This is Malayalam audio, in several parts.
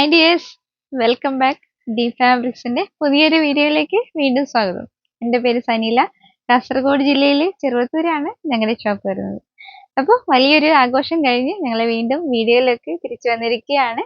Hi dears welcome back. D ഫാബ്രിക്സിന്റെ പുതിയൊരു വീഡിയോയിലേക്ക് വീണ്ടും സ്വാഗതം. എന്റെ പേര് സനീല. കാസർഗോഡ് ജില്ലയിലെ ചെറുവത്തൂരാണ് ഞങ്ങളുടെ ഷോപ്പ് വരുന്നത്. അപ്പോൾ വലിയൊരു ആഘോഷം കഴിഞ്ഞ് ഞങ്ങൾ വീണ്ടും വീഡിയോയിലേക്ക് തിരിച്ചു വന്നിരിക്കുകയാണ്.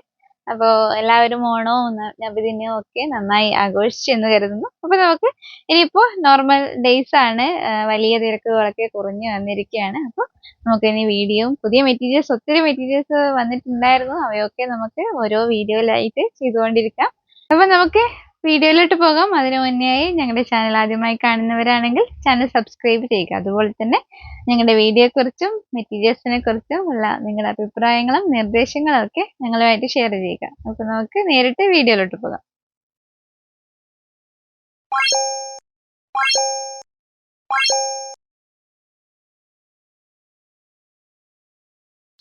അപ്പോൾ എല്ലാവരും ഓണവും നബിദിനവും ഒക്കെ നന്നായി ആഘോഷിച്ചു എന്ന് കരുതുന്നു. അപ്പോൾ നമുക്ക് ഇനിയിപ്പോൾ നോർമൽ ഡേയ്സ് ആണ് വലിയ തിരക്കുകളൊക്കെ കുറഞ്ഞു വന്നിരിക്കുകയാണ്. അപ്പോൾ നമുക്ക് ഇനി വീഡിയോ പുതിയ മെറ്റീരിയൽസ് ഒത്തിരി മെറ്റീരിയൽസ് വന്നിട്ടുണ്ടായിരുന്നു. അവയൊക്കെ നമുക്ക് ഓരോ വീഡിയോയിലായിട്ട് ചെയ്തുകൊണ്ടിരിക്കാം. അപ്പൊ നമുക്ക് വീഡിയോയിലോട്ട് പോകാം. അതിനു മുന്നേയായി ഞങ്ങളുടെ ചാനൽ ആദ്യമായി കാണുന്നവരാണെങ്കിൽ ചാനൽ സബ്സ്ക്രൈബ് ചെയ്യുക. അതുപോലെ തന്നെ ഞങ്ങളുടെ വീഡിയോയെക്കുറിച്ചും മെറ്റീരിയൽസിനെ കുറിച്ചും ഉള്ള നിങ്ങളുടെ അഭിപ്രായങ്ങളും നിർദ്ദേശങ്ങളും ഒക്കെ ഞങ്ങളുമായിട്ട് ഷെയർ ചെയ്യുക. അപ്പോൾ നമുക്ക് നേരിട്ട് വീഡിയോയിലോട്ട് പോകാം.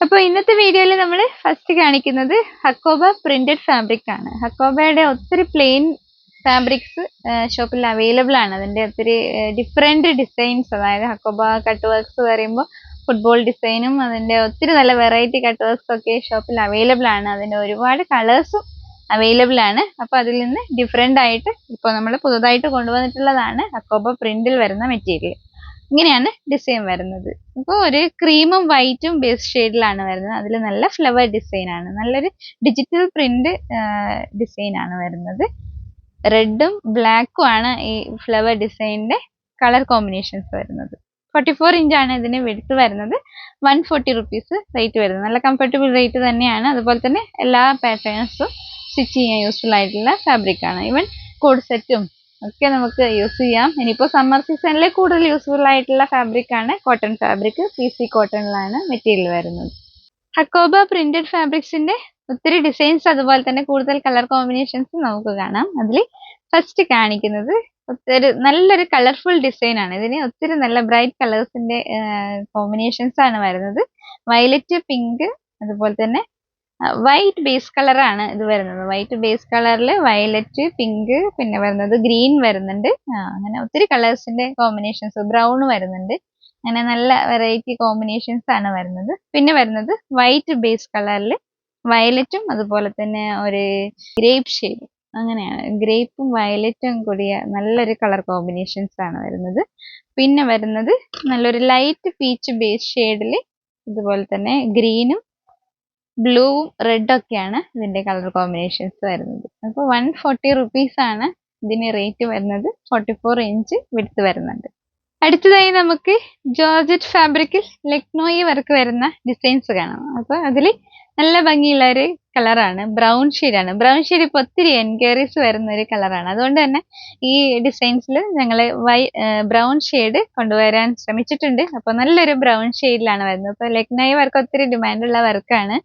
അപ്പോൾ ഇന്നത്തെ വീഡിയോയിൽ നമ്മൾ ഫസ്റ്റ് കാണിക്കുന്നത് ഹക്കോബ പ്രിന്റഡ് ഫാബ്രിക് ആണ്. ഹക്കോബയുടെ ഒത്തിരി പ്ലെയിൻ ഫാബ്രിക്സ് ഷോപ്പിൽ അവൈലബിൾ ആണ്. അതിന്റെ ഒത്തിരി ഡിഫറെന്റ് ഡിസൈൻസ് അതായത് ഹക്കോബ കട്ട് വർക്ക്സ് പറയുമ്പോൾ ഫുട്ബോൾ ഡിസൈനും അതിന്റെ ഒത്തിരി നല്ല വെറൈറ്റി കട്ട് വർക്ക്സ് ഒക്കെ ഷോപ്പിൽ അവൈലബിൾ ആണ്. അതിന്റെ ഒരുപാട് കളേഴ്സും അവൈലബിൾ ആണ്. അപ്പോൾ അതിൽ നിന്ന് ഡിഫറെന്റ് ആയിട്ട് ഇപ്പോൾ നമ്മൾ പുതുതായിട്ട് കൊണ്ടുവന്നിട്ടുള്ളതാണ് അക്കോബ പ്രിന്റിൽ വരുന്ന മെറ്റീരിയൽ ഇങ്ങനെയാണ് ഡിസൈൻ വരുന്നത്. അപ്പോൾ ഒരു ക്രീമും വൈറ്റും ബേസ് ഷെയ്ഡിലാണ് വരുന്നത്. അതിൽ നല്ല ഫ്ലവർ ഡിസൈൻ ആണ്. നല്ലൊരു ഡിജിറ്റൽ പ്രിന്റ് ഡിസൈൻ ആണ് വരുന്നത്. റെഡും ബ്ലാക്കും ആണ് ഈ ഫ്ലവർ ഡിസൈനിന്റെ കളർ കോമ്പിനേഷൻസ് വരുന്നത്. ഫോർട്ടി ഫോർ ആണ് ഇതിന് വെടുത്ത് വരുന്നത്. വൺ ഫോർട്ടി റുപ്പീസ് റേറ്റ് വരുന്നത്. നല്ല കംഫർട്ടബിൾ റേറ്റ് തന്നെയാണ്. അതുപോലെ തന്നെ എല്ലാ പാറ്റേൺസും സ്റ്റിച്ച് ചെയ്യാൻ യൂസ്ഫുൾ ആയിട്ടുള്ള ഫാബ്രിക് ആണ്. ഈവൻ കോഡ് സെറ്റും ഒക്കെ നമുക്ക് യൂസ് ചെയ്യാം. ഇനിയിപ്പോൾ സമ്മർ സീസണിൽ കൂടുതൽ യൂസ്ഫുൾ ആയിട്ടുള്ള ഫാബ്രിക് ആണ് കോട്ടൺ ഫാബ്രിക് പി സി കോട്ടണിലാണ് മെറ്റീരിയൽ വരുന്നത്. ഹക്കോബ പ്രിന്റഡ് ഫാബ്രിക്സിന്റെ ഒത്തിരി ഡിസൈൻസ് അതുപോലെ തന്നെ കൂടുതൽ കളർ കോമ്പിനേഷൻസ് നമുക്ക് കാണാം. അതിൽ ഫസ്റ്റ് കാണിക്കുന്നത് ഒത്തിരി നല്ലൊരു കളർഫുൾ ഡിസൈൻ ആണ്. ഇതിന് ഒത്തിരി നല്ല ബ്രൈറ്റ് കളേഴ്സിന്റെ കോമ്പിനേഷൻസ് ആണ് വരുന്നത്. വയലറ്റ് പിങ്ക് അതുപോലെ തന്നെ വൈറ്റ് ബേസ് കളറാണ് ഇത് വരുന്നത്. വൈറ്റ് ബേസ് കളറിൽ വയലറ്റ് പിങ്ക് പിന്നെ വരുന്നത് ഗ്രീൻ വരുന്നുണ്ട്. അങ്ങനെ ഒത്തിരി കളേഴ്സിന്റെ കോമ്പിനേഷൻസ് ബ്രൗൺ വരുന്നുണ്ട്. അങ്ങനെ നല്ല വെറൈറ്റി കോമ്പിനേഷൻസ് ആണ് വരുന്നത്. പിന്നെ വരുന്നത് വൈറ്റ് ബേസ് കളറിൽ വയലറ്റും അതുപോലെ തന്നെ ഒരു ഗ്രേപ്പ് ഷെയ്ഡ് അങ്ങനെയാണ്. ഗ്രേപ്പും വയലറ്റും കൂടിയ നല്ലൊരു കളർ കോമ്പിനേഷൻസ് ആണ് വരുന്നത്. പിന്നെ വരുന്നത് നല്ലൊരു ലൈറ്റ് പീച്ച് ബേസ് ഷെയ്ഡിൽ ഇതുപോലെ തന്നെ ഗ്രീനും ബ്ലൂവും റെഡും ഒക്കെയാണ് ഇതിന്റെ കളർ കോമ്പിനേഷൻസ് വരുന്നത്. അപ്പോൾ വൺ ഫോർട്ടി റുപ്പീസ് ആണ് ഇതിന് റേറ്റ് വരുന്നത്. ഫോർട്ടി ഫോർ ഇഞ്ച് വിടുത്ത് വരുന്നുണ്ട്. അടുത്തതായി നമുക്ക് ജോർജറ്റ് ഫാബ്രിക്കിൽ ലക്നോയി വർക്ക് വരുന്ന ഡിസൈൻസ് കാണാം. അപ്പോൾ അതിൽ നല്ല ഭംഗിയുള്ള ഒരു കളറാണ്. ബ്രൗൺ ആണ് ബ്രൗൺ ഷെയ്ഡ് ഇപ്പോൾ ഒത്തിരി എൻക്വയറീസ് വരുന്ന ഒരു കളറാണ്. അതുകൊണ്ട് തന്നെ ഈ ഡിസൈൻസിൽ ഞങ്ങൾ വൈ ബ്രൗൺ ഷെയ്ഡ് കൊണ്ടുവരാൻ ശ്രമിച്ചിട്ടുണ്ട്. അപ്പോൾ നല്ലൊരു ബ്രൗൺ ഷെയ്ഡിലാണ് വരുന്നത്. അപ്പോൾ ലെഗ്നായി വർക്ക് ഒത്തിരി ഡിമാൻഡുള്ള വർക്കാണ്.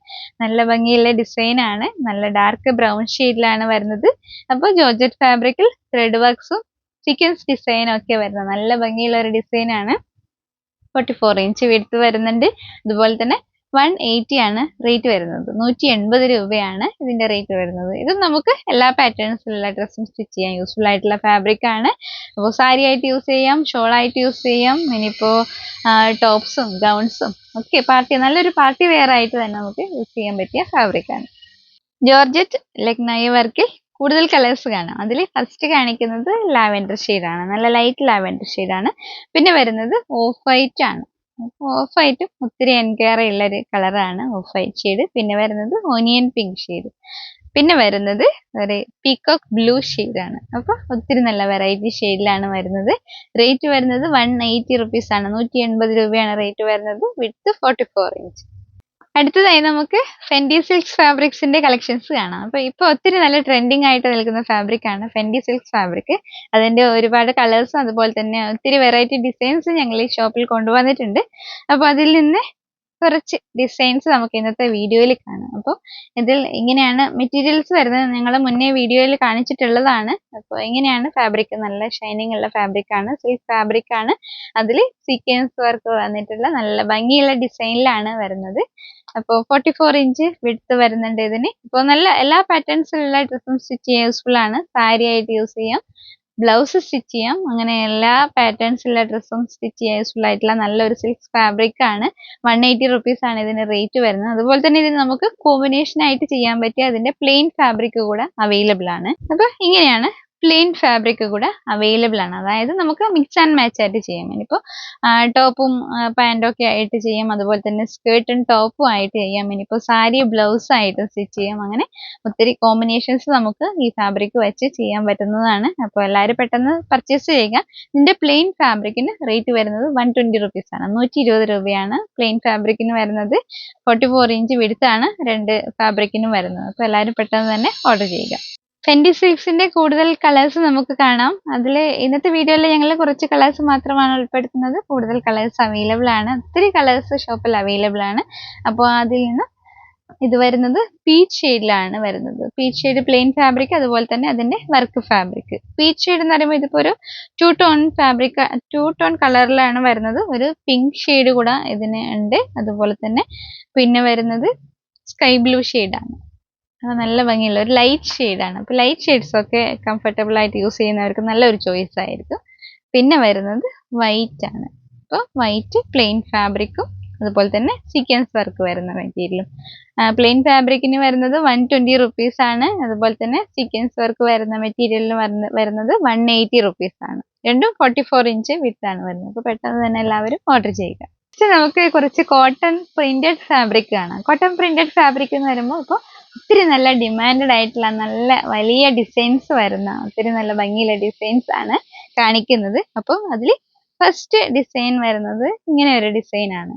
നല്ല ഭംഗിയുള്ള ഡിസൈൻ ആണ് നല്ല ഡാർക്ക് ബ്രൗൺ ഷെയ്ഡിലാണ് വരുന്നത്. അപ്പോൾ ജോർജറ്റ് ഫാബ്രിക്കിൽ ത്രെഡ് വർക്ക്സും സീക്വൻസ് ഡിസൈനും ഒക്കെ വരുന്നത്. നല്ല ഭംഗിയുള്ള ഒരു ഡിസൈൻ ആണ് ഫോർട്ടി ഫോർ ഇഞ്ച് വിടുത്ത് വരുന്നുണ്ട്. അതുപോലെ തന്നെ വൺ എയ്റ്റി ആണ് റേറ്റ് വരുന്നത്. നൂറ്റി എൺപത് രൂപയാണ് ഇതിന്റെ റേറ്റ് വരുന്നത്. ഇത് നമുക്ക് എല്ലാ പാറ്റേൺസിലുള്ള ഡ്രസ്സും സ്റ്റിച്ച് ചെയ്യാൻ യൂസ്ഫുൾ ആയിട്ടുള്ള ഫാബ്രിക് ആണ്. അപ്പോൾ സാരി ആയിട്ട് യൂസ് ചെയ്യാം ഷോൾ ആയിട്ട് യൂസ് ചെയ്യാം. ഇനിയിപ്പോൾ ടോപ്സും ഗൗൺസും ഒക്കെ പാർട്ടി നല്ലൊരു പാർട്ടി വെയർ ആയിട്ട് തന്നെ നമുക്ക് യൂസ് ചെയ്യാൻ പറ്റിയ ഫാബ്രിക് ആണ്. ജോർജറ്റ് ലക്നോയി വർക്കിൽ കൂടുതൽ കളേഴ്സ് കാണാം. അതിൽ ഫസ്റ്റ് കാണിക്കുന്നത് ലാവെൻഡർ ആണ്. നല്ല ലൈറ്റ് ലാവെൻഡർ ആണ്. പിന്നെ വരുന്നത് ഓഫ് വൈറ്റ് ആണ്. ഓഫ് ആയിട്ടും ഒത്തിരി എൻക്വയറി ഉള്ള ഒരു കളറാണ് ഓഫ് വൈറ്റ് ഷെയ്ഡ്. പിന്നെ വരുന്നത് ഓനിയൻ പിങ്ക് ഷെയ്ഡ്. പിന്നെ വരുന്നത് ഒരു പീകോക്ക് ബ്ലൂ ആണ് അപ്പോൾ ഒത്തിരി നല്ല വെറൈറ്റി ഷെയ്ഡിലാണ് വരുന്നത്. റേറ്റ് വരുന്നത് വൺ എയ്റ്റി റുപ്പീസ് ആണ് നൂറ്റി എൺപത് രൂപയാണ് റേറ്റ് വരുന്നത് വിത്ത് ഫോർട്ടി ഫോർ ഇഞ്ച്. അടുത്തതായി നമുക്ക് ഫെൻഡി സിൽക്സ് ഫാബ്രിക്സിന്റെ കളക്ഷൻസ് കാണാം. അപ്പൊ ഇപ്പൊ ഒത്തിരി നല്ല ട്രെൻഡിങ് ആയിട്ട് നിൽക്കുന്ന ഫാബ്രിക് ആണ് ഫെൻഡി സിൽക്സ് ഫാബ്രിക് അതിന്റെ ഒരുപാട് കളേഴ്സും അതുപോലെ തന്നെ ഒത്തിരി വെറൈറ്റി ഡിസൈൻസ് ഞങ്ങൾ ഈ ഷോപ്പിൽ കൊണ്ടുവന്നിട്ടുണ്ട്. അപ്പൊ അതിൽ നിന്ന് കുറച്ച് ഡിസൈൻസ് നമുക്ക് ഇന്നത്തെ വീഡിയോയിൽ കാണാം. അപ്പോൾ ഇതിൽ ഇങ്ങനെയാണ് മെറ്റീരിയൽസ് വരുന്നത്. ഞങ്ങൾ മുന്നേ വീഡിയോയിൽ കാണിച്ചിട്ടുള്ളതാണ്. അപ്പോൾ ഇങ്ങനെയാണ് ഫാബ്രിക് നല്ല ഷൈനിങ് ഉള്ള ഫാബ്രിക് ആണ് സിൽക്ക് ഫാബ്രിക് ആണ്. അതിൽ സീക്വൻസ് വർക്ക് വന്നിട്ടുള്ള നല്ല ഭംഗിയുള്ള ഡിസൈനിലാണ് വരുന്നത്. അപ്പോൾ ഫോർട്ടി ഫോർ ഇഞ്ച് വിടുത്ത് വരുന്നുണ്ട് ഇതിന്. ഇപ്പോൾ നല്ല എല്ലാ പാറ്റേൺസിലുള്ള ഡ്രസ്സും സ്റ്റിച്ച് ചെയ്യാൻ യൂസ്ഫുൾ ആണ്. സാരി ആയിട്ട് യൂസ് ചെയ്യാം. ബ്ലൗസ് സ്റ്റിച്ച് ചെയ്യാം. അങ്ങനെ എല്ലാ പാറ്റേൺസിലുള്ള ഡ്രസ്സും സ്റ്റിച്ച് ചെയ്യാൻ യൂസ്ഫുൾ ആയിട്ടുള്ള നല്ലൊരു സിൽക്ക് ഫാബ്രിക് ആണ്. വൺ എയ്റ്റി റുപ്പീസ് ആണ് ഇതിന് റേറ്റ് വരുന്നത്. അതുപോലെ തന്നെ ഇതിന് നമുക്ക് കോമ്പിനേഷൻ ആയിട്ട് ചെയ്യാൻ പറ്റിയ അതിന്റെ പ്ലെയിൻ ഫാബ്രിക് കൂടെ അവൈലബിൾ ആണ്. അപ്പൊ ഇങ്ങനെയാണ് പ്ലെയിൻ ഫാബ്രിക് കൂടെ അവൈലബിൾ ആണ്. അതായത് നമുക്ക് മിക്സ് ആൻഡ് മാച്ച് ആയിട്ട് ചെയ്യാം ഇനിയിപ്പോൾ ടോപ്പും പാന്റും ഒക്കെ ആയിട്ട് ചെയ്യാം. അതുപോലെ തന്നെ സ്കേർട്ടും ടോപ്പും ആയിട്ട് ചെയ്യാം ഇനിയിപ്പോൾ സാരി ബ്ലൗസ് ആയിട്ട് സ്റ്റിച്ച് ചെയ്യാം. അങ്ങനെ ഒത്തിരി കോമ്പിനേഷൻസ് നമുക്ക് ഈ ഫാബ്രിക് വെച്ച് ചെയ്യാൻ പറ്റുന്നതാണ്. അപ്പോൾ എല്ലാവരും പെട്ടെന്ന് പർച്ചേസ് ചെയ്യുക. ഇതിന്റെ പ്ലെയിൻ ഫാബ്രിക്കിന് റേറ്റ് വരുന്നത് വൺ ട്വന്റി റുപ്പീസ് ആണ്. നൂറ്റി ഇരുപത് രൂപയാണ് പ്ലെയിൻ ഫാബ്രിക്കിന് വരുന്നത്. ഫോർട്ടി ഫോർ ഇഞ്ച് വിടുത്താണ് രണ്ട് ഫാബ്രിക്കിനും വരുന്നത്. അപ്പോൾ എല്ലാവരും പെട്ടെന്ന് തന്നെ ഓർഡർ ചെയ്യുക. ഫെൻഡി സിൽക്സിന്റെ കൂടുതൽ കളേഴ്സ് നമുക്ക് കാണാം. അതിൽ ഇന്നത്തെ വീഡിയോയിൽ ഞങ്ങൾ കുറച്ച് കളേഴ്സ് മാത്രമാണ് ഉൾപ്പെടുത്തുന്നത്. കൂടുതൽ കളേഴ്സ് അവൈലബിൾ ആണ്. ഒത്തിരി കളേഴ്സ് ഷോപ്പിൽ അവൈലബിൾ ആണ്. അപ്പോൾ അതിൽ നിന്ന് ഇത് വരുന്നത് പീച്ച് ഷെയ്ഡിലാണ് വരുന്നത്. പീച്ച് ഷെയ്ഡ് പ്ലെയിൻ ഫാബ്രിക് അതുപോലെ തന്നെ അതിന്റെ വർക്ക് ഫാബ്രിക് പീച്ച് ഷെയ്ഡ് എന്ന് പറയുമ്പോൾ ഇതിപ്പോ ഒരു two tone fabric two tone കളറിലാണ് വരുന്നത്. ഒരു പിങ്ക് ഷെയ്ഡ് കൂടെ ഇതിന് ഉണ്ട്. അതുപോലെ തന്നെ പിന്നെ വരുന്നത് സ്കൈ ബ്ലൂ ഷെയ്ഡാണ് നല്ല ഭംഗിയുള്ള ഒരു ലൈറ്റ് ഷെയ്ഡാണ് അപ്പോൾ ലൈറ്റ് ഷെയ്ഡ്സ് ഒക്കെ കംഫർട്ടബിൾ ആയിട്ട് യൂസ് ചെയ്യുന്നവർക്ക് നല്ലൊരു ചോയ്സ് ആയിരിക്കും. പിന്നെ വരുന്നത് വൈറ്റ് ആണ്. അപ്പോൾ വൈറ്റ് പ്ലെയിൻ ഫാബ്രിക്കും അതുപോലെ തന്നെ സീക്വൻസ് വർക്ക് വരുന്ന മെറ്റീരിയലും പ്ലെയിൻ ഫാബ്രിക്കിന് വരുന്നത് വൺ ട്വന്റി റുപ്പീസ് ആണ്. അതുപോലെ തന്നെ സീക്വൻസ് വർക്ക് വരുന്ന മെറ്റീരിയലിന് വരുന്നത് വൺ എയ്റ്റി റുപ്പീസ് ആണ്. രണ്ടും ഫോർട്ടി ഫോർ ഇഞ്ച് വിത്താണ് വരുന്നത്. അപ്പോൾ പെട്ടെന്ന് തന്നെ എല്ലാവരും ഓർഡർ ചെയ്യുക. നമുക്ക് കുറച്ച് കോട്ടൺ പ്രിന്റഡ് ഫാബ്രിക് കാണാം. കോട്ടൺ പ്രിന്റഡ് ഫാബ്രിക് എന്ന് വരുമ്പോൾ ഇപ്പോൾ ഒത്തിരി നല്ല ഡിമാൻഡഡ് ആയിട്ടുള്ള നല്ല വലിയ ഡിസൈൻസ് വരുന്ന ഒത്തിരി നല്ല ഭംഗിയുള്ള ഡിസൈൻസ് ആണ് കാണിക്കുന്നത്. അപ്പോൾ അതിൽ ഫസ്റ്റ് ഡിസൈൻ വരുന്നത് ഇങ്ങനെ ഒരു ഡിസൈൻ ആണ്.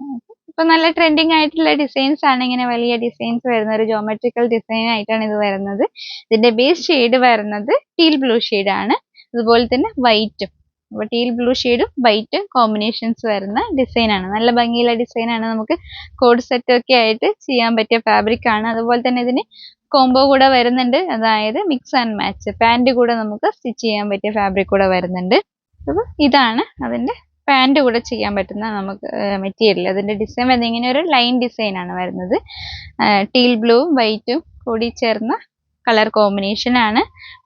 ഇപ്പൊ നല്ല ട്രെൻഡിങ് ആയിട്ടുള്ള ഡിസൈൻസ് ആണ് ഇങ്ങനെ വലിയ ഡിസൈൻസ് വരുന്ന ഒരു ജോമെട്രിക്കൽ ഡിസൈൻ ആയിട്ടാണ് ഇത് വരുന്നത്. ഇതിന്റെ ബേസ് ഷെയ്ഡ് വരുന്നത് ടീൽ ബ്ലൂ ഷെയ്ഡ് ആണ്. അതുപോലെ തന്നെ വൈറ്റും ടീൽ ബ്ലൂ ഷെയ്ഡും വൈറ്റ് കോമ്പിനേഷൻസ് വരുന്ന ഡിസൈനാണ് നല്ല ഭംഗിയുള്ള ഡിസൈനാണ് നമുക്ക് കോഡ് സെറ്റ് ഒക്കെ ആയിട്ട് ചെയ്യാൻ പറ്റിയ ഫാബ്രിക് ആണ്. അതുപോലെ തന്നെ ഇതിന് കോംബോ കൂടെ വരുന്നുണ്ട്. അതായത് മിക്സ് ആൻഡ് മാച്ച് പാന്റ് കൂടെ നമുക്ക് സ്റ്റിച്ച് ചെയ്യാൻ പറ്റിയ ഫാബ്രിക് കൂടെ വരുന്നുണ്ട്. അപ്പോൾ ഇതാണ് അതിന്റെ പാന്റ് കൂടെ ചെയ്യാൻ പറ്റുന്ന നമുക്ക് മെറ്റീരിയൽ അതിന്റെ ഡിസൈൻ വരുന്നത് ഇങ്ങനെ ഒരു ലൈൻ ഡിസൈനാണ് വരുന്നത്. ടീൽ ബ്ലൂവും വൈറ്റും കൂടി ചേർന്ന കളർ കോമ്പിനേഷൻ ആണ്.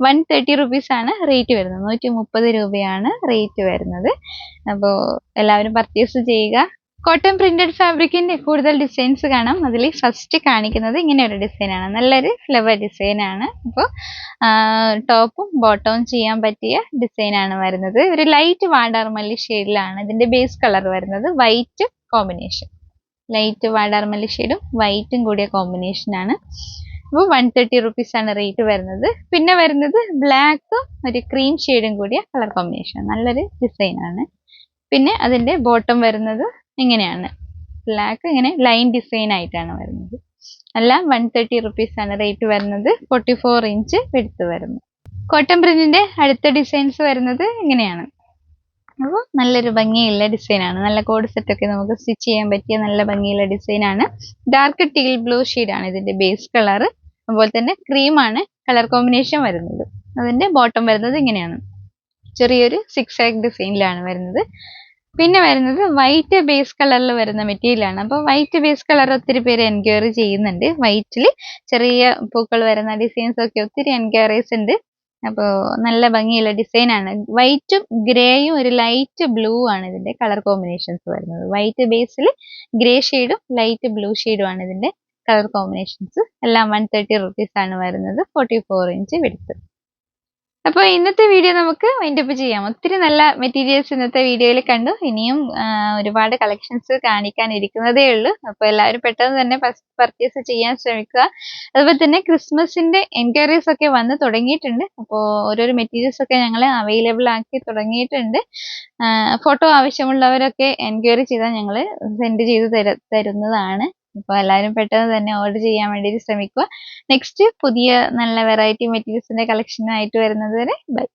വൺ തേർട്ടി റുപ്പീസ് ആണ് റേറ്റ് വരുന്നത്. നൂറ്റി മുപ്പത് രൂപയാണ് റേറ്റ് വരുന്നത്. അപ്പോൾ എല്ലാവരും പർച്ചേസ് ചെയ്യുക. കോട്ടൺ പ്രിന്റഡ് ഫാബ്രിക്കിന്റെ കൂടുതൽ ഡിസൈൻസ് കാണാം. അതിൽ ഫസ്റ്റ് കാണിക്കുന്നത് ഇങ്ങനെ ഒരു ഡിസൈൻ ആണ്. നല്ലൊരു ഫ്ലവർ ഡിസൈനാണ് അപ്പോൾ ടോപ്പും ബോട്ടവും ചെയ്യാൻ പറ്റിയ ഡിസൈനാണ് വരുന്നത്. ഒരു ലൈറ്റ് വാടാർമല്ലി ഷെയ്ഡിലാണ് ഇതിന്റെ ബേസ് കളർ വരുന്നത്. വൈറ്റ് കോമ്പിനേഷൻ ലൈറ്റ് വാടാർമല്ലി ഷെയ്ഡും വൈറ്റും കൂടിയ കോമ്പിനേഷൻ ആണ്. അപ്പോൾ വൺ തേർട്ടി റുപ്പീസ് ആണ് റേറ്റ് വരുന്നത്. പിന്നെ വരുന്നത് ബ്ലാക്കും ഒരു ക്രീം ഷെയ്ഡും കൂടിയ കളർ കോമ്പിനേഷൻ നല്ലൊരു ഡിസൈൻ ആണ്. പിന്നെ അതിന്റെ ബോട്ടം വരുന്നത് ഇങ്ങനെയാണ്. ബ്ലാക്ക് ഇങ്ങനെ ലൈൻ ഡിസൈൻ ആയിട്ടാണ് വരുന്നത്. എല്ലാം വൺ തേർട്ടി റുപ്പീസ് ആണ് റേറ്റ് വരുന്നത്. ഫോർട്ടി ഫോർ ഇഞ്ച് എടുത്ത് വരുന്നു കോട്ടൺ പ്രിന്റിന്റെ അടുത്ത ഡിസൈൻസ് വരുന്നത് ഇങ്ങനെയാണ്. അപ്പോൾ നല്ലൊരു ഭംഗിയുള്ള ഡിസൈനാണ് നല്ല കോഡ് സെറ്റ് ഒക്കെ നമുക്ക് സ്റ്റിച്ച് ചെയ്യാൻ പറ്റിയ നല്ല ഭംഗിയുള്ള ഡിസൈനാണ് ഡാർക്ക് ടീൽ ബ്ലൂ ആണ് ഇതിന്റെ ബേസ് കളർ അതുപോലെ തന്നെ ക്രീം ആണ് കളർ കോമ്പിനേഷൻ വരുന്നത്. അതിന്റെ ബോട്ടം വരുന്നത് ഇങ്ങനെയാണ്. ചെറിയൊരു സിക്സ് ആക് ഡിസൈനിലാണ് വരുന്നത്. പിന്നെ വരുന്നത് വൈറ്റ് ബേസ് കളറിൽ വരുന്ന മെറ്റീരിയലാണ് അപ്പോൾ വൈറ്റ് ബേസ് കളർ ഒത്തിരി പേര് എൻക്വയറി ചെയ്യുന്നുണ്ട്. വൈറ്റിൽ ചെറിയ പൂക്കൾ വരുന്ന ഡിസൈൻസ് ഒക്കെ ഒത്തിരി എൻക്വയറീസ് ഉണ്ട്. അപ്പോൾ നല്ല ഭംഗിയുള്ള ഡിസൈൻ ആണ്. വൈറ്റും ഗ്രേയും ഒരു ലൈറ്റ് ബ്ലൂ ആണ് ഇതിന്റെ കളർ കോമ്പിനേഷൻസ് വരുന്നത്. വൈറ്റ് ബേസിൽ ഗ്രേ ഷെയ്ഡും ലൈറ്റ് ബ്ലൂ ഷെയ്ഡും ആണ് ഇതിന്റെ കളർ കോമ്പിനേഷൻസ് എല്ലാം വൺ തേർട്ടി റുപ്പീസ് ആണ് വരുന്നത്. ഫോർട്ടി ഫോർ ഇഞ്ച് വെടുത്ത് അപ്പോൾ ഇന്നത്തെ വീഡിയോ നമുക്ക് വൈൻഡപ്പ് ചെയ്യാം. ഒത്തിരി നല്ല മെറ്റീരിയൽസ് ഇന്നത്തെ വീഡിയോയിൽ കണ്ടു. ഇനിയും ഒരുപാട് കളക്ഷൻസ് കാണിക്കാൻ ഇരിക്കുന്നതേ ഉള്ളൂ. അപ്പോൾ എല്ലാവരും പെട്ടെന്ന് തന്നെ പർച്ചേസ് ചെയ്യാൻ ശ്രമിക്കുക. അതുപോലെ തന്നെ ക്രിസ്മസിന്റെ എൻക്വയറീസ് ഒക്കെ വന്ന് തുടങ്ങിയിട്ടുണ്ട്. അപ്പോൾ ഓരോരോ മെറ്റീരിയൽസ് ഒക്കെ ഞങ്ങൾ അവൈലബിൾ ആക്കി തുടങ്ങിയിട്ടുണ്ട്. ഫോട്ടോ ആവശ്യമുള്ളവരൊക്കെ എൻക്വയറി ചെയ്താൽ ഞങ്ങൾ സെൻഡ് ചെയ്ത് തരുന്നതാണ്. അപ്പോൾ എല്ലാവരും പെട്ടെന്ന് തന്നെ ഓർഡർ ചെയ്യാൻ വേണ്ടിയിട്ട് ശ്രമിക്കുക. നെക്സ്റ്റ് പുതിയ നല്ല വെറൈറ്റി മെറ്റീരിയൽസിന്റെ കളക്ഷൻ ആയിട്ട് വരുന്നത് വരെ ബൈ